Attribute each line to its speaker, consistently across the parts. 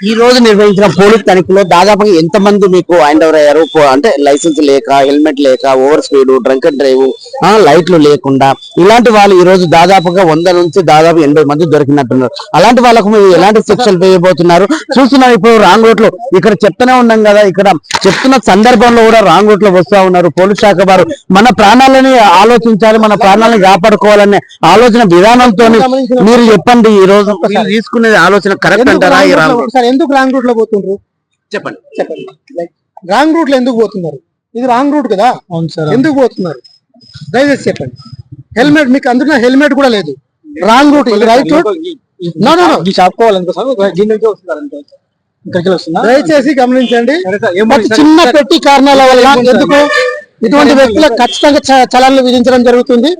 Speaker 1: ఈ రోజు నిర్వహించిన పోలీస్ తనిఖీలో దాదాపుగా ఎంత మంది మీకు హ్యాండ్ ఓవర్ అయ్యారు పో- అంటే లైసెన్స్ లేక హెల్మెట్ లేక over speed drunk and drive లైట్లు లేకుండా ఇలాంటి వాళ్ళు ఈ రోజు దాదాపుగా వంద నుంచి దాదాపు ఎనభై మంది దొరికినట్టున్నారు. అలాంటి వాళ్ళకు మీరు ఎలాంటి శిక్షలు వేయబోతున్నారు? చూస్తున్నాం ఇప్పుడు రాంగ్ రోడ్లో ఇక్కడ చెప్తూనే ఉన్నాం కదా ఇక్కడ చెప్తున్న సందర్భంలో కూడా రాంగ్ రోడ్లో వస్తా ఉన్నారు. పోలీస్ శాఖ వారు మన ప్రాణాలని ఆలోచించాలి మన ప్రాణాలను కాపాడుకోవాలనే ఆలోచన విధానంతో మీరు చెప్పండి ఈ రోజు. తీసుకునే ఆలోచన కరెక్ట్ అంటారా ఈ
Speaker 2: రాంగ్ రోడ్ ఎందుకు రాంగ్ రూట్లో పోతుండ్రు?
Speaker 1: చెప్పండి.
Speaker 2: చెప్పండి. లైక్ రాంగ్ రూట్లో ఎందుకు పోతున్నారు? ఇది రాంగ్ రూట్ కదా?
Speaker 3: అవును సార్
Speaker 2: ఎందుకు పోతున్నారు? దయచేసి చెప్పండి. హెల్మెట్ మీకు అందులో హెల్మెట్ కూడా లేదు. రాంగ్ రూట్ ఇది రైట్ రూట్
Speaker 3: వస్తుందా
Speaker 2: దయచేసి గమనించండి. చిన్న పెట్టి కారణాల వల్ల ఎందుకు? ఇటువంటి వ్యక్తులకు ఖచ్చితంగా చ- చలాన్లు విధించడం జరుగుతుంది.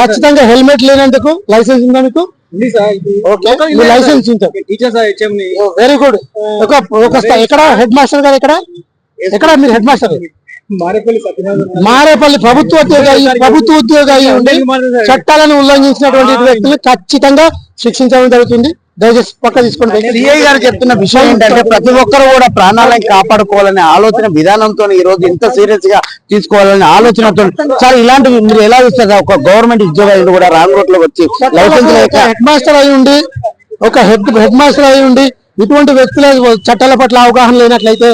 Speaker 2: ఖచ్చితంగా హెల్మెట్ లేనందుకు లైసెన్స్ ఉందా లైసెన్స్ వెరీ గుడ్ ఒక ఒక ఎక్కడ? హెడ్ మాస్టర్ గారు ఎక్కడ? ఎక్కడ మీరు హెడ్ మాస్టర్
Speaker 3: మారేపల్లి
Speaker 2: ప్రభుత్వ ఉద్యోగి ప్రభుత్వ ఉద్యోగి ఉండి చట్టాలను ఉల్లంఘించినటువంటి వ్యక్తులు ఖచ్చితంగా శిక్షించడం జరుగుతుంది. దయచేసి పక్క తీసుకోండి
Speaker 1: సిఐ గారు చెప్తున్న విషయం ఏంటంటే ప్రతి ఒక్కరు కూడా ప్రాణాలను కాపాడుకోవాలనే ఆలోచన విధానంతో ఈ రోజు ఇంత సీరియస్గా తీసుకోవాలనే ఆలోచనతో సార్ ఇలాంటివి మీరు ఎలా చూస్తారు? ఒక గవర్నమెంట్ ఉద్యోగాలు కూడా రాంగ్ రూట్లో వచ్చి లైసెన్స్ లేక
Speaker 2: హెడ్ మాస్టర్ అయి ఉండి ఒక హెడ్ హెడ్ మాస్టర్ అయి ఉండి ఇటువంటి వ్యక్తుల చట్టాల పట్ల అవగాహన లేనట్లయితే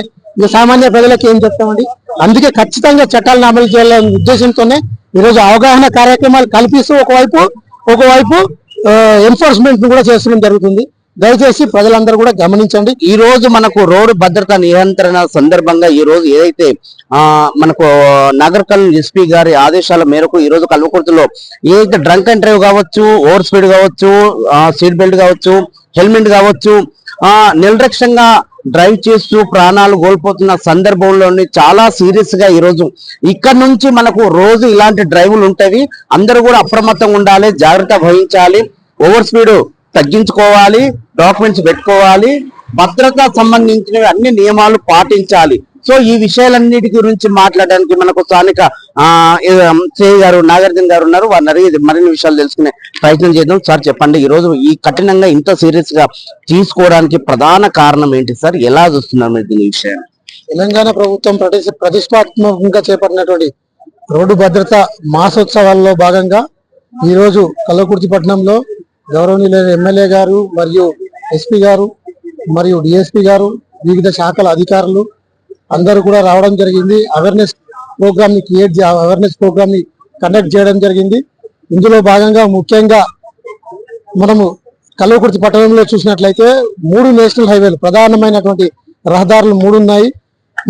Speaker 2: సామాన్య ప్రజలకు ఏం చెప్తామండి? అందుకే ఖచ్చితంగా చట్టాలను అమలు చేయాలనే ఉద్దేశంతోనే ఈరోజు అవగాహన కార్యక్రమాలు కల్పిస్తూ ఒకవైపు ఒకవైపు ఎన్ఫోర్స్మెంట్ కూడా చేస్తడం జరుగుతుంది. దయచేసి ప్రజలందరూ కూడా గమనించండి.
Speaker 1: ఈ రోజు మనకు రోడ్డు భద్రత నియంత్రణ సందర్భంగా ఈ రోజు ఏదైతే ఆ మనకు నగరకల్ ఎస్పీ గారి ఆదేశాల మేరకు ఈ రోజు కల్వకుర్తిలో ఏదైతే డ్రంక్ అండ్ డ్రైవ్ కావచ్చు ఓవర్ స్పీడ్ కావచ్చు సీట్ బెల్ట్ కావచ్చు హెల్మెట్ కావచ్చు నిర్లక్ష్యంగా డ్రైవ్ చేస్తూ ప్రాణాలు కోల్పోతున్న సందర్భంలోని చాలా సీరియస్గా ఈ రోజు ఇక్కడ నుంచి మనకు రోజు ఇలాంటి డ్రైవ్లు ఉంటాయి. అందరూ కూడా అప్రమత్తంగా ఉండాలి జాగ్రత్త వహించాలి ఓవర్ స్పీడ్ తగ్గించుకోవాలి డాక్యుమెంట్స్ పెట్టుకోవాలి భద్రత సంబంధించిన అన్ని నియమాలు పాటించాలి. సో ఈ విషయాలన్నిటి గురించి మాట్లాడడానికి మనకు స్థానిక శ్రీ గారు నాగార్జున గారు ఉన్నారు. వారిని అడిగి మరిన్ని విషయాలు తెలుసుకునే ప్రయత్నం చేద్దాం. సార్ చెప్పండి. ఈ రోజు ఈ కఠినంగా ఇంత సీరియస్గా తీసుకోవడానికి ప్రధాన కారణం ఏంటి సార్? ఎలా చూస్తున్నారు మీరు దీని విషయాన్ని?
Speaker 2: తెలంగాణ ప్రభుత్వం ప్రతిష్టాత్మకంగా చేపట్టినటువంటి రోడ్డు భద్రత మాసోత్సవాల్లో భాగంగా ఈరోజు రోజు కల్లకుర్తి పట్టణంలో గౌరవనీయులైన ఎమ్మెల్యే గారు మరియు ఎస్పీ గారు మరియు డిఎస్పీ గారు వివిధ శాఖల అధికారులు అందరూ కూడా రావడం జరిగింది. అవేర్నెస్ ప్రోగ్రామ్ని క్రియేట్ అవేర్నెస్ ప్రోగ్రామ్ని కండక్ట్ చేయడం జరిగింది. ఇందులో భాగంగా ముఖ్యంగా మనము కల్వకుర్తి పట్టణంలో చూసినట్లయితే మూడు నేషనల్ హైవేలు ప్రధానమైనటువంటి రహదారులు మూడు ఉన్నాయి.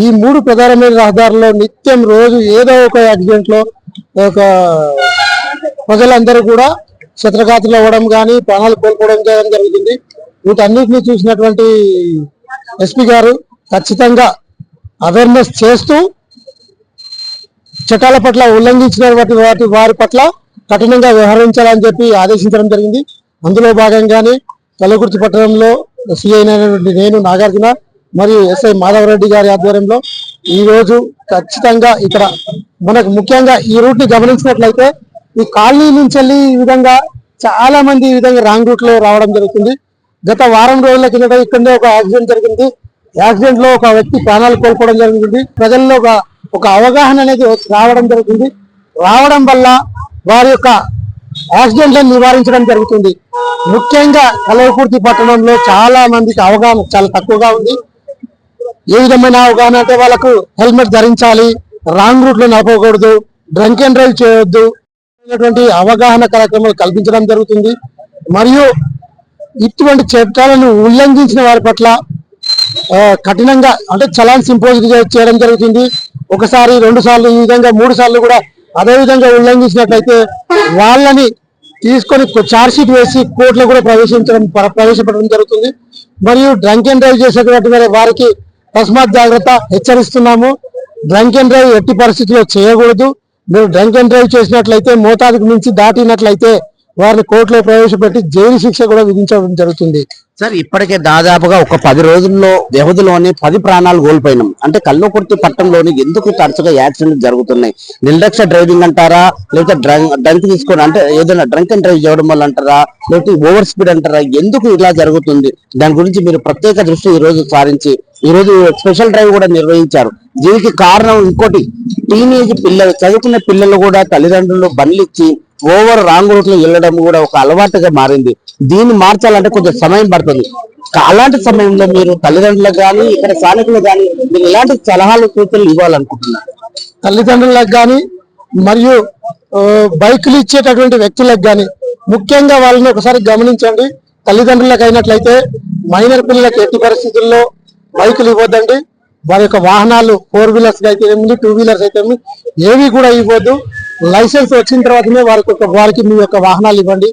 Speaker 2: ఈ మూడు ప్రధానమైన రహదారుల్లో నిత్యం రోజు ఏదో ఒక యాక్సిడెంట్లో ఒక ప్రజలందరూ కూడా శత్రుఘాతులు అవ్వడం కానీ ప్రాణాలు కోల్పోవడం చేయడం జరుగుతుంది వీటన్నిటిని చూసినటువంటి ఎస్పీ గారు ఖచ్చితంగా అవేర్నెస్ చేస్తూ చట్టాల పట్ల ఉల్లంఘించిన వాటి వారి పట్ల కఠినంగా వ్యవహరించాలని చెప్పి ఆదేశించడం జరిగింది. అందులో భాగంగానే కలగుర్తి పట్టణంలో సిఐ అయినటువంటి నేను నాగార్జున మరియు ఎస్ఐ మాధవరెడ్డి గారి ఆధ్వర్యంలో ఈ రోజు ఖచ్చితంగా ఇక్కడ మనకు ముఖ్యంగా ఈ రూట్ని గమనించినట్లయితే ఈ కాలనీ నుంచి వెళ్ళి ఈ విధంగా చాలా మంది ఈ విధంగా రాంగ్ రూట్లో రావడం జరుగుతుంది. గత వారం రోజుల కిందట ఇక్కడే ఒక యాక్సిడెంట్ జరిగింది. యాక్సిడెంట్లో ఒక వ్యక్తి ప్రాణాలు కోల్పోవడం జరుగుతుంది ప్రజల్లో ఒక అవగాహన అనేది రావడం జరుగుతుంది. రావడం వల్ల వారి యొక్క యాక్సిడెంట్లను నివారించడం జరుగుతుంది. ముఖ్యంగా కలవకుర్తి పట్టణంలో చాలా మందికి అవగాహన చాలా తక్కువగా ఉంది. ఏ విధమైన అవగాహన అంటే వాళ్ళకు హెల్మెట్ ధరించాలి రాంగ్ రూట్లో నడపకూడదు డ్రంక్ అండ్ డ్రైవ్ చేయొద్దు అనేటువంటి అవగాహన కార్యక్రమాలు కల్పించడం జరుగుతుంది. మరియు ఇటువంటి చట్టాలను ఉల్లంఘించిన వారి పట్ల కఠినంగా అంటే చలాన్స్ ఇంపోజ్ చేయడం జరుగుతుంది. ఒకసారి రెండు సార్లు ఈ విధంగా మూడు సార్లు కూడా అదే విధంగా ఉల్లంఘించినట్లయితే వాళ్ళని తీసుకొని చార్జ్షీట్ వేసి కోర్టులో కూడా ప్రవేశించడం ప్ర- ప్రవేశపెట్టడం జరుగుతుంది. మరియు డ్రంక్ అండ్ డ్రైవ్ చేసేటువంటి వారికి తస్మాత్ జాగ్రత్త హెచ్చరిస్తున్నాము. డ్రంక్ అండ్ డ్రైవ్ ఎట్టి పరిస్థితుల్లో చేయకూడదు. మీరు డ్రంక్ అండ్ డ్రైవ్ చేసినట్లయితే మోతాదుకు మించి దాటినట్లయితే వారిని కోర్టులో ప్రవేశపెట్టి జైలు శిక్ష కూడా విధించడం జరుగుతుంది.
Speaker 1: సార్ ఇప్పటికే దాదాపుగా ఒక పది రోజుల్లో వ్యవధిలోనే పది ప్రాణాలు కోల్పోయినాం. అంటే కల్వకుర్తి పట్టణంలోని ఎందుకు తరచుగా యాక్సిడెంట్ జరుగుతున్నాయి? నిర్లక్ష్య డ్రైవింగ్ అంటారా? లేకపోతే డ్రంక్ తీసుకోవడం అంటే ఏదైనా డ్రంక్ అండ్ డ్రైవ్ చేయడం వల్ల అంటారా? లేకపోతే ఓవర్ స్పీడ్ అంటారా? ఎందుకు ఇలా జరుగుతుంది? దాని గురించి మీరు ప్రత్యేక దృష్టి ఈ రోజు సారించి ఈ రోజు స్పెషల్ డ్రైవ్ కూడా నిర్వహించారు. దీనికి కారణం ఇంకోటి టీనేజ్ పిల్లలు చదువుకునే పిల్లలు కూడా తల్లిదండ్రులు బండ్లు ఇచ్చి ఓవర్ రాంగ్ రూట్లో వెళ్ళడం కూడా ఒక అలవాటుగా మారింది. దీన్ని మార్చాలంటే కొంచెం సమయం పడుతుంది. అలాంటి సమయంలో మీరు తల్లిదండ్రులకు కానీ ఇక్కడ స్థానికులకు కానీ మీరు ఎలాంటి సలహాలు సూచనలు ఇవ్వాలనుకుంటున్నారు?
Speaker 2: తల్లిదండ్రులకు కానీ మరియు బైకులు ఇచ్చేటటువంటి వ్యక్తులకు కానీ ముఖ్యంగా వాళ్ళని ఒకసారి గమనించండి. తల్లిదండ్రులకు అయినట్లయితే మైనర్ పిల్లలకు ఎట్టి పరిస్థితుల్లో బైకులు ఇవ్వద్దండి. వారి యొక్క వాహనాలు ఫోర్ వీలర్స్ అయితే ఏమి టూ వీలర్స్ అయితే ఏమి ఏవి కూడా ఇవ్వద్దు. లైసెన్స్ వచ్చిన తర్వాతనే వారికి ఒక వారికి మీ యొక్క వాహనాలు ఇవ్వండి.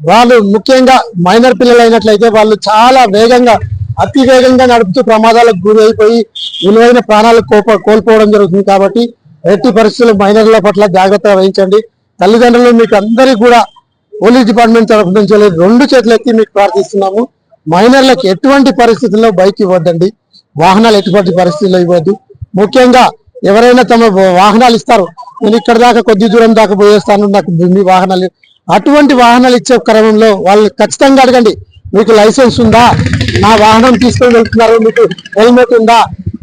Speaker 2: వాళ్ళు ముఖ్యంగా మైనర్ పిల్లలు అయినట్లయితే వాళ్ళు చాలా వేగంగా అతి వేగంగా నడుపుతూ ప్రమాదాలకు గురి అయిపోయి విలువైన ప్రాణాలు కోప కోల్పోవడం జరుగుతుంది కాబట్టి ఎట్టి పరిస్థితులు మైనర్ల పట్ల జాగ్రత్త వహించండి. తల్లిదండ్రులు మీకు అందరికీ కూడా పోలీస్ డిపార్ట్మెంట్ తరఫు నుంచి రెండు చేతులు ఎత్తి మీకు ప్రార్థిస్తున్నాము. మైనర్లకు ఎటువంటి పరిస్థితుల్లో బైక్ ఇవ్వద్దండి. వాహనాలు ఎటువంటి పరిస్థితుల్లో ఇవ్వద్దు. ముఖ్యంగా ఎవరైనా తమ వాహనాలు ఇస్తారు నేను ఇక్కడ దాకా కొద్ది దూరం దాకా పోయేస్తాను. నాకు మీ వాహనాలు అటువంటి వాహనాలు ఇచ్చే క్రమంలో వాళ్ళు ఖచ్చితంగా అడగండి మీకు లైసెన్స్ ఉందా? నా వాహనం తీసుకొని వెళ్తున్నారు మీకు హెల్మెట్ ఉందా?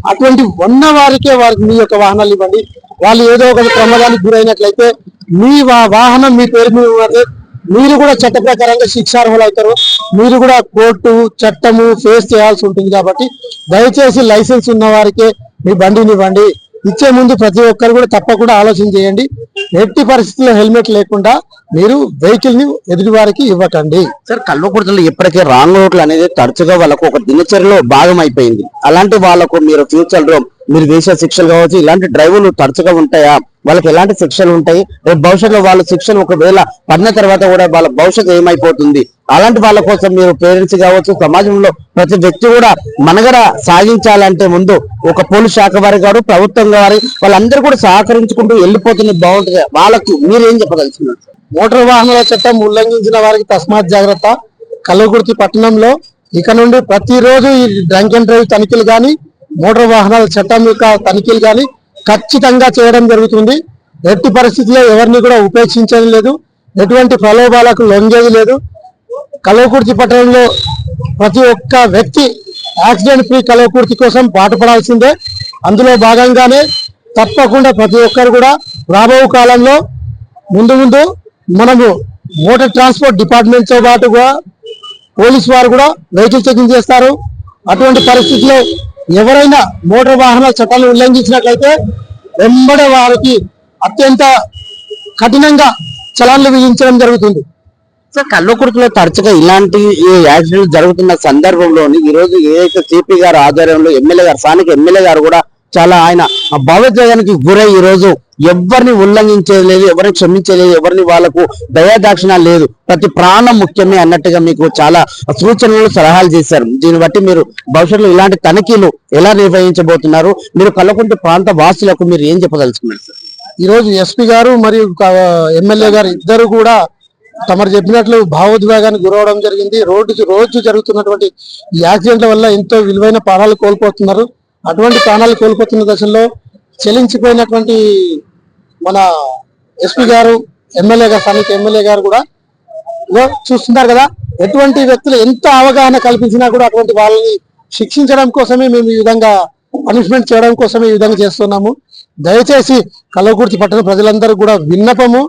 Speaker 2: అటువంటి ఉన్న వారికే వారికి మీ యొక్క వాహనాలు ఇవ్వండి. వాళ్ళు ఏదో ఒక ప్రమాదానికి గురైనట్లయితే మీ వా- వాహనం మీ పేరు మీద ఉన్నది మీరు కూడా చట్ట ప్రకారంగా శిక్షార్హులు అవుతారు. మీరు కూడా కోర్టు చట్టము ఫేస్ చేయాల్సి ఉంటుంది కాబట్టి దయచేసి లైసెన్స్ ఉన్న వారికే మీ బండినివ్వండి ఇచ్చే ముందు ప్రతి ఒక్కరు కూడా తప్పకుండా ఆలోచన చేయండి. ఎట్టి పరిస్థితుల్లో హెల్మెట్ లేకుండా మీరు వెహికల్ని ఎదుటి వారికి ఇవ్వకండి.
Speaker 1: సార్ కల్వకుర్తలు ఇప్పటికే రాంగ్ రోడ్లు అనేది తరచుగా వాళ్ళకు ఒక దినచర్యలో భాగం అయిపోయింది అలాంటి వాళ్ళకు మీరు ఫ్యూచర్లో మీరు వేసే శిక్షలు కావచ్చు ఇలాంటి డ్రైవర్లు తరచుగా ఉంటాయా? వాళ్ళకి ఎలాంటి శిక్షలు ఉంటాయి? రేపు భవిష్యత్తులో వాళ్ళ శిక్షలు ఒకవేళ పడిన తర్వాత కూడా వాళ్ళ భవిష్యత్తు ఏమైపోతుంది? అలాంటి వాళ్ళ కోసం మీరు పేరెంట్స్ కావచ్చు సమాజంలో ప్రతి వ్యక్తి కూడా మనగడ సాగించాలంటే ముందు ఒక పోలీస్ శాఖ వారి గారు ప్రభుత్వం వారి వాళ్ళందరూ కూడా సహకరించుకుంటూ వెళ్ళిపోతుంది బాగుంటుంది వాళ్ళకు మీరేం చెప్పదలుచుకున్నారు?
Speaker 2: మోటార్ వాహనాల చట్టం ఉల్లంఘించిన వారికి తస్మాత్ జాగ్రత్త. కల్లకుర్తి పట్టణంలో ఇక నుండి ప్రతిరోజు ఈ డ్రంక్ అండ్ డ్రైవ్ తనిఖీలు కానీ మోటార్ వాహనాల చట్టం యొక్క తనిఖీలు కానీ ఖచ్చితంగా చేయడం జరుగుతుంది. ఎట్టి పరిస్థితుల్లో ఎవరిని కూడా ఉపేక్షించడం లేదు. ఎటువంటి ప్రలోభాలకు లొంగేది లేదు. కలవకుర్తి పట్టణంలో ప్రతి ఒక్క వ్యక్తి యాక్సిడెంట్ ఫ్రీ కలవకుర్తి కోసం పాటుపడాల్సిందే. అందులో భాగంగానే తప్పకుండా ప్రతి ఒక్కరు కూడా రాబో కాలంలో ముందు ముందు మనము మోటార్ ట్రాన్స్పోర్ట్ డిపార్ట్మెంట్తో పాటు పాటుగా పోలీస్ వారు కూడా వెహికల్ చెకింగ్ చేస్తారు. అటువంటి పరిస్థితిలో ఎవరైనా మోటార్ వాహనాల చట్టాలను ఉల్లంఘించినట్లయితే వెంబడే వారికి అత్యంత కఠినంగా చలాన్లు విధించడం జరుగుతుంది.
Speaker 1: సార్ కల్లకుర్తిలో తరచుగా ఇలాంటి యాక్సిడెంట్ జరుగుతున్న సందర్భంలోని ఈ రోజు ఏదైతే సిపి గారు ఆధ్వర్యంలో ఎమ్మెల్యే గారు స్థానిక ఎమ్మెల్యే గారు కూడా చాలా ఆయన భావోద్వేగానికి గురై ఈ రోజు ఎవరిని ఉల్లంఘించేది లేదు ఎవరిని క్షమించలేదు ఎవరిని వాళ్ళకు దయాదాక్షిణ లేదు. ప్రతి ప్రాణం ముఖ్యమే అన్నట్టుగా మీకు చాలా సూచనలు సలహాలు చేశారు. దీన్ని బట్టి మీరు భవిష్యత్తులో ఇలాంటి తనిఖీలు ఎలా నిర్వహించబోతున్నారు? మీరు కల్లకుంట ప్రాంత వాసులకు మీరు ఏం చెప్పదలుచుకున్నారు సార్?
Speaker 2: ఈ రోజు ఎస్పీ గారు మరియు ఎమ్మెల్యే గారు ఇద్దరు కూడా తమరు చెప్పినట్లు భావోద్వేగానికి గురవడం జరిగింది. రోడ్డు రోజు జరుగుతున్నటువంటి ఈ యాక్సిడెంట్ల వల్ల ఎంతో విలువైన ప్రాణాలు కోల్పోతున్నారు. అటువంటి ప్రాణాలు కోల్పోతున్న దశలో చెలించిపోయినటువంటి మన ఎస్పీ గారు ఎమ్మెల్యే గారు స్థానిక ఎమ్మెల్యే గారు కూడా చూస్తున్నారు కదా ఎటువంటి వ్యక్తులు ఎంత అవగాహన కల్పించినా కూడా అటువంటి వాళ్ళని శిక్షించడం కోసమే మేము ఈ విధంగా పనిష్మెంట్ చేయడం కోసమే ఈ విధంగా చేస్తున్నాము. దయచేసి కలవకుర్తి పట్టణ ప్రజలందరూ కూడా విన్నపము.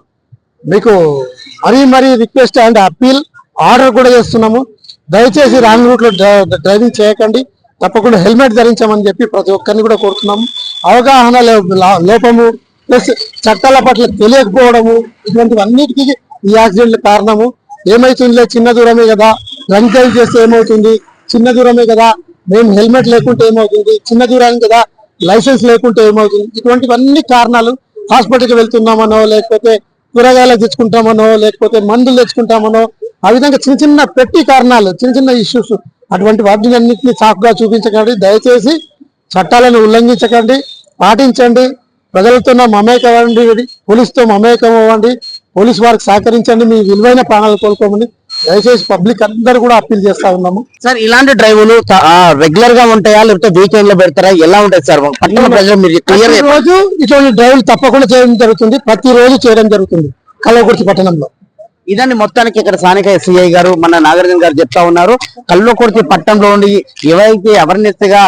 Speaker 2: మీకు మరీ మరీ రిక్వెస్ట్ అండ్ అప్పీల్ ఆర్డర్ కూడా చేస్తున్నాము. దయచేసి రాంగ్ రూట్లో డ్రై- డ్రైవింగ్ చేయకండి. తప్పకుండా హెల్మెట్ ధరించమని చెప్పి ప్రతి ఒక్కరిని కూడా కోరుతున్నాము. అవగాహన లోపము ప్లస్ చట్టాల పట్ల తెలియకపోవడము ఇటువంటివన్నిటికీ ఈ యాక్సిడెంట్ కారణము. ఏమవుతుందిలే చిన్న దూరమే కదా. డ్రంక్ డ్రైవ్ చేస్తే ఏమవుతుంది? చిన్న దూరమే కదా. మేము హెల్మెట్ లేకుంటే ఏమవుతుంది? చిన్న దూరం కదా. లైసెన్స్ లేకుంటే ఏమవుతుంది? ఇటువంటివన్నీ కారణాలు హాస్పిటల్కి వెళ్తున్నామనో లేకపోతే కూరగాయలు తెచ్చుకుంటామనో లేకపోతే మందులు తెచ్చుకుంటామనో ఆ విధంగా చిన్న చిన్న పెట్టి కారణాలు చిన్న చిన్న ఇష్యూస్ అటువంటి వాటిని అన్నింటినీ సాకుగా చూపించకండి. దయచేసి చట్టాలను ఉల్లంఘించకండి. పాటించండి. ప్రజలతో మమేకం అవ్వండి. పోలీసుతో మమేకం అవ్వండి. పోలీసు వారికి సహకరించండి. మీ విలువైన ప్రాణాలు కోల్పోమని దయచేసి పబ్లిక్ అందరు కూడా అప్పీల్ చేస్తా ఉన్నాము.
Speaker 1: సార్ ఇలాంటి డ్రైవులు రెగ్యులర్గా ఉంటాయా? లేకపోతే వీకెండ్లో పెడతారా? ఎలా ఉంటాయి సార్? పట్టణ ప్రజలు మీరు క్లియర్
Speaker 2: రోజు ఇటువంటి డ్రైవ్లు తప్పకుండా చేయడం జరుగుతుంది. ప్రతి రోజు చేయడం జరుగుతుంది. కల్లకుర్తి పట్టణంలో.
Speaker 1: ఇదండి మొత్తానికి ఇక్కడ స్థానిక ఎస్ఐ గారు మన నాగార్జున గారు చెప్తా ఉన్నారు. కల్వకుర్తి పట్టణంలో ఉండి ఎవరైతే అవేర్నెస్గా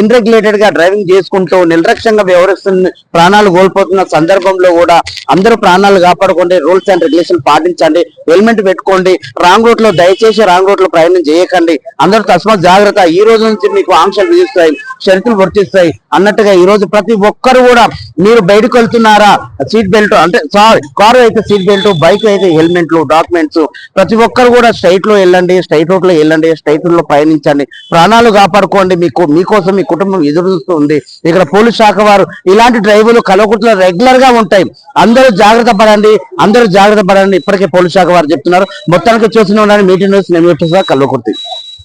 Speaker 1: ఇన్రెగ్యులేటెడ్గా డ్రైవింగ్ చేసుకుంటూ నిర్లక్ష్యంగా వ్యవహరిస్తున్న ప్రాణాలు కోల్పోతున్న సందర్భంలో కూడా అందరూ ప్రాణాలు కాపాడుకోండి రూల్స్ అండ్ రెగ్యులేషన్ పాటించండి హెల్మెట్ పెట్టుకోండి రాంగ్ రూట్లో దయచేసి రాంగ్ రూట్లో ప్రయాణం చేయకండి. అందరూ తస్మాత్ జాగ్రత్త. ఈ రోజు నుంచి మీకు ఆంక్షలు విధిస్తాయి షరతులు వర్తిస్తాయి అన్నట్టుగా ఈ రోజు ప్రతి ఒక్కరు కూడా మీరు బయటకు వెళ్తున్నారా? సీట్ బెల్ట్ అంటే సారీ కారు అయితే సీట్ బెల్ట్ బైక్ అయితే హెల్మెట్ డాక్యుమెంట్లు డాక్యుమెంట్స్ ప్రతి ఒక్కరు కూడా స్ట్రైట్లో వెళ్ళండి స్ట్రైట్ రూట్లో వెళ్ళండి స్ట్రైట్ రూట్లో పయనించండి. ప్రాణాలు కాపాడుకోండి మీకు మీకోసం మీ కుటుంబం ఎదురు చూస్తూ ఉంది ఇక్కడ పోలీస్ శాఖ వారు ఇలాంటి డ్రైవర్లు కలవకుట్లో రెగ్యులర్గా ఉంటాయి. అందరూ జాగ్రత్త పడండి అందరూ జాగ్రత్త పడండి. ఇప్పటికే పోలీస్ శాఖ వారు చెప్తున్నారు. మొత్తానికి చూసిన మీటింగ్ న్యూస్ నేను కల్వకుర్తి.